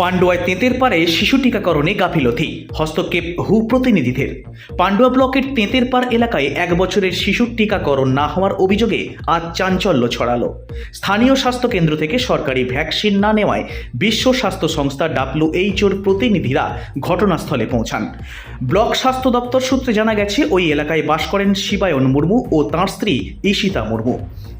পান্ডুয়ায় তেঁতের পাড়ে শিশু টিকাকরণে গাফিলতি। হস্তক্ষেপ হু প্রতিনিধিদের। পান্ডুয়া ব্লকের তেঁতের পাড় এলাকায় এক বছরের শিশুর টিকাকরণ না হওয়ার অভিযোগে আজ চাঞ্চল্য ছড়ালো। স্থানীয় স্বাস্থ্য কেন্দ্র থেকে সরকারি ভ্যাকসিন না নেওয়ায় বিশ্ব স্বাস্থ্য সংস্থা ডাব্লিউএইচওর প্রতিনিধিরা ঘটনাস্থলে পৌঁছান। ব্লক স্বাস্থ্য দপ্তর সূত্রে জানা গেছে, ওই এলাকায় বাস করেন শিবায়ন মুর্মু ও তাঁর স্ত্রী ঈশিতা মুর্মু।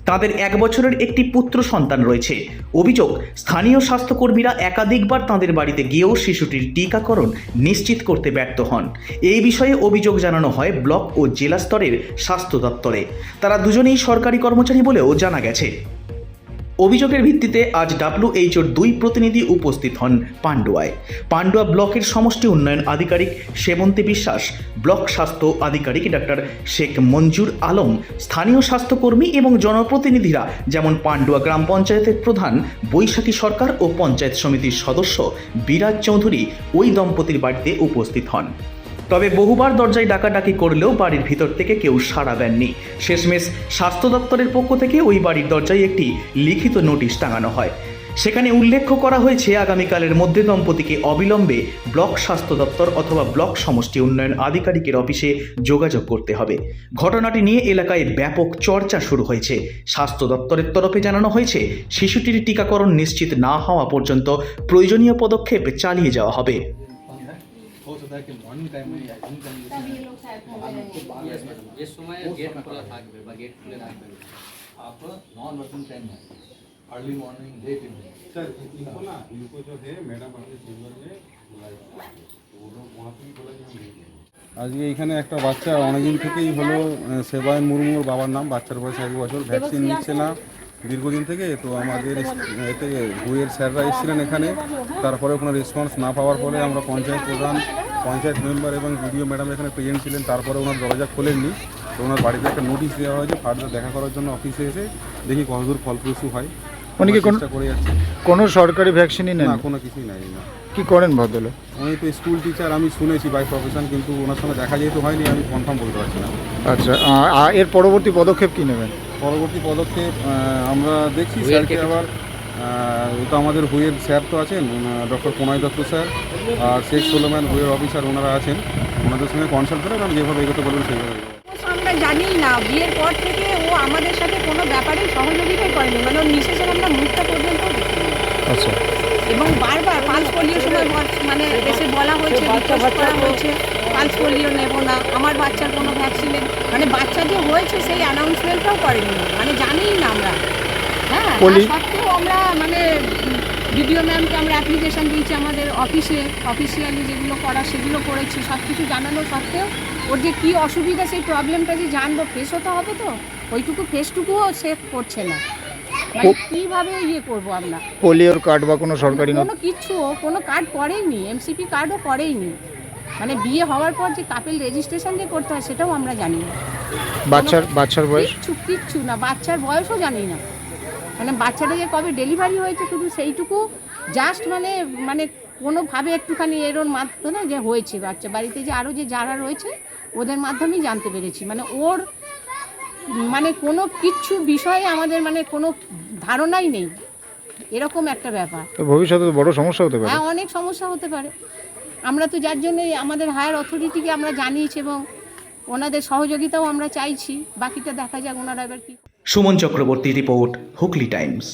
তাদের এক বছরের একটি পুত্র সন্তান রয়েছে। অভিযোগ, স্থানীয় স্বাস্থ্যকর্মীরা একাধিকবার তাদের বাড়িতে গিয়েও শিশুটির টিকাকরণ নিশ্চিত করতে ব্যর্থ হন। এই বিষয়ে অভিযোগ জানানো হয় ব্লক ও জেলা স্তরের স্বাস্থ্য দপ্তরে। তারা দুজনেই সরকারি কর্মচারী বলেও জানা গেছে। অভিযোগের ভিত্তিতে আজ ডাব্লিউএইচওর দুই প্রতিনিধি উপস্থিত হন পান্ডুয়ায়। পান্ডুয়া ব্লকের সমষ্টি উন্নয়ন আধিকারিক সেবন্তী বিশ্বাস, ব্লক স্বাস্থ্য আধিকারিক ডাক্তার শেখ মঞ্জুর আলম, স্থানীয় স্বাস্থ্যকর্মী এবং জনপ্রতিনিধিরা যেমন পান্ডুয়া গ্রাম পঞ্চায়েতের প্রধান বৈশাখী সরকার ও পঞ্চায়েত সমিতির সদস্য বিরাজ চৌধুরী ওই দম্পতির বাড়িতে উপস্থিত হন। তবে বহুবার দরজায় ডাকাডাকি করলেও বাড়ির ভিতর থেকে কেউ সাড়া দেননি। শেষমেশ স্বাস্থ্য দপ্তরের পক্ষ থেকে ওই বাড়ির দরজায় একটি লিখিত নোটিশ টাঙানো হয়। সেখানে উল্লেখ করা হয়েছে, আগামীকালের মধ্যে দম্পতিকে অবিলম্বে ব্লক স্বাস্থ্য দপ্তর অথবা ব্লক সমষ্টি উন্নয়ন আধিকারিকের অফিসে যোগাযোগ করতে হবে। ঘটনাটি নিয়ে এলাকায় ব্যাপক চর্চা শুরু হয়েছে। স্বাস্থ্য দপ্তরের তরফে জানানো হয়েছে, শিশুটির টিকাকরণ নিশ্চিত না হওয়া পর্যন্ত প্রয়োজনীয় পদক্ষেপ চালিয়ে যাওয়া হবে। हो सकता है कि मॉर्निंग टाइम में या इवनिंग टाइम में यस मैडम इस समय गेट খোলা থাকবে বা গেট খুলে রাখবেন आप नॉन वर्किंग टाइम है early morning late evening sir इनको ना इनको जो है मैडम अपने चेम्बर में बुलाई तो वो लोग वहाँ पे भी बोला कि हम नहीं देंगे আজকে এখানে একটা বাচ্চা অনেকদিন থেকেই হলো আহ, সেবায়ন মুর্মুর বাবার নাম বাচ্চার বয়স এক বছর ভ্যাকসিন নিচ্ছে না দীর্ঘদিন থেকে তো আমাদের এতে বইয়ের স্যাররা এসেছিলেন এখানে। তারপরে কোনো রেসপন্স না পাওয়ার ফলে আমরা পঞ্চায়েত প্রধান পঞ্চায়েত মেম্বার এবং বিডিও ম্যাডাম এখানে প্রেজেন্ট ছিলেন। তারপরে ওনার দরজা খোলেননি। তো ওনার বাড়িতে একটা নোটিশ দেওয়া হয়েছে। ফার্দার দেখা করার জন্য অফিসে এসে দেখি কতদূর ফলপ্রসূ হয়। অনেকে চেষ্টা করে যাচ্ছে। কোনো সরকারি ভ্যাকসিনই নেই না কোনো কিছুই নাই না কি করেন ভদ্রলোক? উনি তো স্কুল টিচার আমি শুনেছি বাই প্রফেশন কিন্তু ওনার সঙ্গে দেখা যেহেতু হয়নি আমি কনফার্ম বলতে পারছি না। আচ্ছা আ- এর পরবর্তী পদক্ষেপ কি নেবেন? পরবর্তী পদক্ষেপ আহ, আমরা দেখছি স্যারকে আবার আহ, তো আমাদের হুইয়ের স্যার তো আছেন ডক্টর প্রণয় দত্ত স্যার আর শেখ সোলোম্যান হুইয়ের অফিসার ওনারা আছেন ওনাদের সঙ্গে কনসাল্ট করে আমরা যেভাবে এগোতে বলবেন সেইভাবে এগোবো। অবশ্য আমরা জানি না বিয়ের পর থেকে ও আমাদের সাথে কোনো ব্যাপারে সহযোগিতাই করেনি মানে ওর মিসেসের আমরা মুখটা পর্যন্ত দেখিনি। আচ্ছা। এবং বারবার পালস পোলিও সময় মানে এসে বলা হয়েছে রিকোয়েস্ট করা হয়েছে পালস পোলিও নেব না আমার বাচ্চার কোনো ভ্যাকসিনের মানে বাচ্চা যে হয়েছে সেই অ্যানাউন্সমেন্টটাও করেনি। মানে জানিই না আমরা। হ্যাঁ সত্ত্বেও আমরা মানে বিডিও ম্যামকে আমরা অ্যাপ্লিকেশন দিয়েছি আমাদের অফিসে অফিসিয়ালি যেগুলো করা সেগুলো করেছি সব কিছু জানানো সত্ত্বেও ওর যে কী অসুবিধা সেই প্রবলেমটা যে জানব ফেস হতে হবে তো? ওইটুকু ফেসটুকুও সে করছে না। মানে কীভাবে ইয়ে করব আমরা? পোলিওর কার্ড বা কোনো সরকারি কোনো কিছু কোনো কার্ড করেইনি এমসিপি কার্ডও করেইনি মানে বিয়ে হওয়ার পর যে কাপেল রেজিস্ট্রেশন যে করতে হয় সেটাও আমরা জানি না। বাচ্চার বাচ্চার বয়স? কিচ্ছু কিচ্ছু না বাচ্চার বয়সও জানি না। মানে বাচ্চাটা যে কবে ডেলিভারি হয়েছে শুধু সেইটুকু জাস্ট মানে মানে কোনোভাবে একটুখানি এর ওর মাধ্যমে যে হয়েছে বাচ্চা বাড়িতে যে আরও যে যারা রয়েছে ওদের মাধ্যমেই জানতে পেরেছি। মানে ওর মানে কোনো কিচ্ছু বিষয়ে আমাদের মানে কোনো ধারণাই নেই। এরকম একটা ব্যাপার। তো ভবিষ্যতে তো বড় সমস্যা হতে পারে। হ্যাঁ অনেক সমস্যা হতে পারে। আমরা তো যার জন্য আমাদের হায়ার অথরিটিকে আমরা জানিয়েছি এবং ওনাদের সহযোগিতাও আমরা চাইছি। বাকিটা দেখা যাক ওনারা এবার কি সুমন চক্রবর্তী রিপোর্ট হুগলি টাইমস